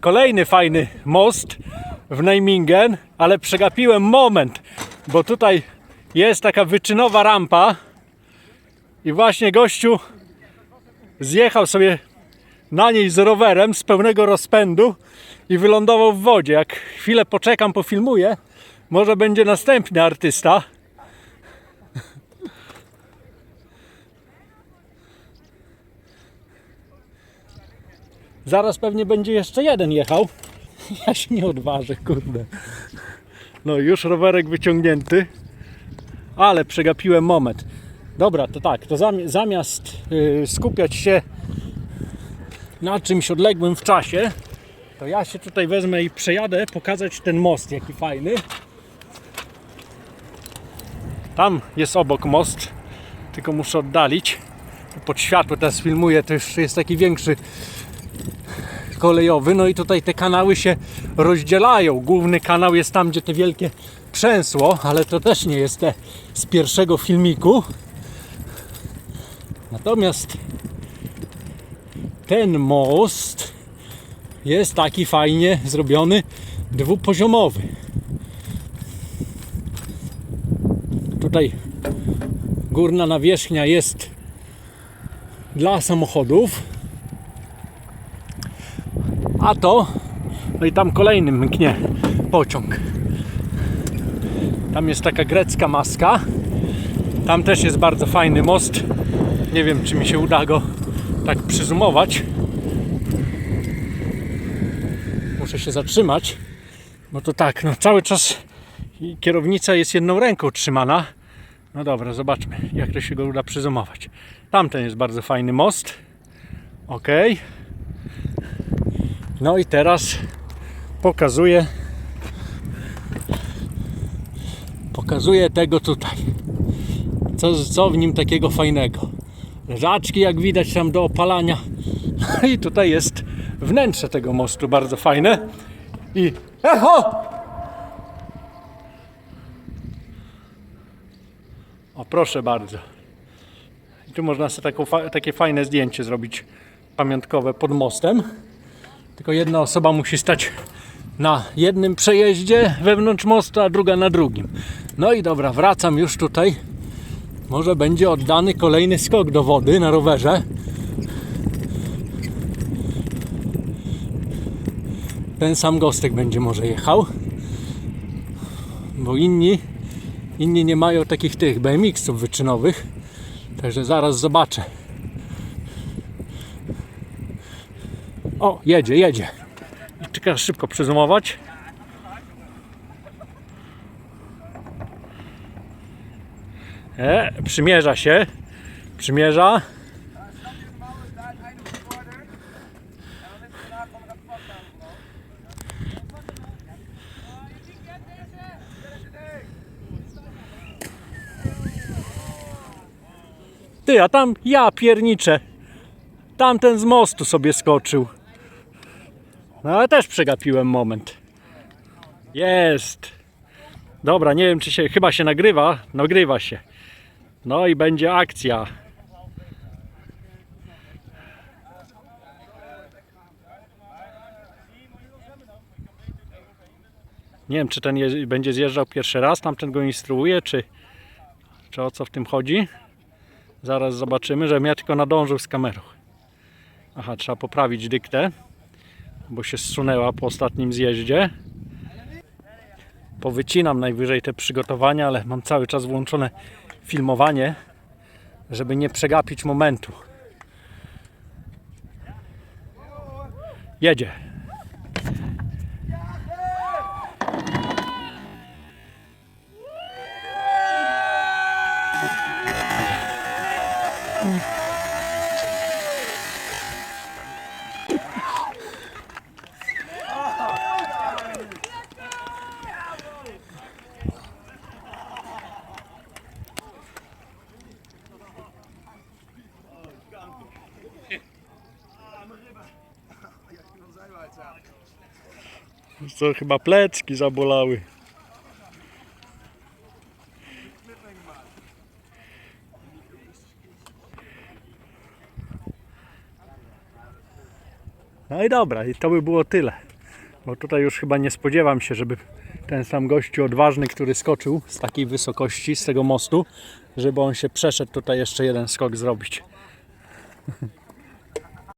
kolejny fajny most w Nijmingen, ale przegapiłem moment, bo tutaj jest taka wyczynowa rampa i właśnie gościu zjechał sobie na niej z rowerem z pełnego rozpędu i wylądował w wodzie. Jak chwilę poczekam, pofilmuję, może będzie następny artysta. Zaraz pewnie będzie jeszcze jeden jechał. Ja się nie odważę, kurde. No już rowerek wyciągnięty, ale przegapiłem moment. Dobra, to tak, to zami- zamiast yy, skupiać się na czymś odległym w czasie, to ja się tutaj wezmę i przejadę pokazać ten most, jaki fajny. Tam jest obok most, tylko muszę oddalić. Pod światło teraz filmuję, to jeszcze jest taki większy kolejowy. No i tutaj te kanały się rozdzielają. Główny kanał jest tam, gdzie te wielkie przęsło, ale to też nie jest te z pierwszego filmiku. Natomiast ten most jest taki fajnie zrobiony, dwupoziomowy. Tutaj górna nawierzchnia jest dla samochodów, a to, no i tam kolejny mknie pociąg. Tam jest taka grecka maska. Tam też jest bardzo fajny most. Nie wiem, czy mi się uda go tak przyzumować. Muszę się zatrzymać, bo to tak, no cały czas kierownica jest jedną ręką trzymana. No dobra, zobaczmy, jak to się go uda przyzumować. Tamten jest bardzo fajny most. Ok. No i teraz pokazuję pokazuję tego tutaj. Co, co w nim takiego fajnego? Leżaczki jak widać tam do opalania. I tutaj jest wnętrze tego mostu bardzo fajne. I echo! O proszę bardzo. I tu można sobie taką, takie fajne zdjęcie zrobić pamiątkowe pod mostem. Tylko jedna osoba musi stać na jednym przejeździe wewnątrz mostu, a druga na drugim. No i dobra, wracam już tutaj. Może będzie oddany kolejny skok do wody na rowerze. Ten sam gostek będzie może jechał. Bo inni, inni nie mają takich tych BMX-ów wyczynowych. Także zaraz zobaczę. O, jedzie, jedzie. I szybko przyzumować. E, przymierza się. Przymierza. Ty, a tam ja pierniczę. Tamten z mostu sobie skoczył. No ale też przegapiłem moment. Jest. Dobra, nie wiem czy się, chyba się nagrywa. Nagrywa się. No i będzie akcja. Nie wiem, czy ten będzie zjeżdżał pierwszy raz, tamten go instruuje, czy, czy o co w tym chodzi. Zaraz zobaczymy, żebym ja tylko nadążył z kamerą. Aha, trzeba poprawić dyktę, bo się zsunęła po ostatnim zjeździe. Powycinam najwyżej te przygotowania, ale mam cały czas włączone filmowanie, żeby nie przegapić momentu. Jedzie. Co chyba plecki zabolały. No i dobra, i to by było tyle. Bo tutaj już chyba nie spodziewam się, żeby ten sam gościu odważny, który skoczył z takiej wysokości, z tego mostu, żeby on się przeszedł tutaj jeszcze jeden skok zrobić.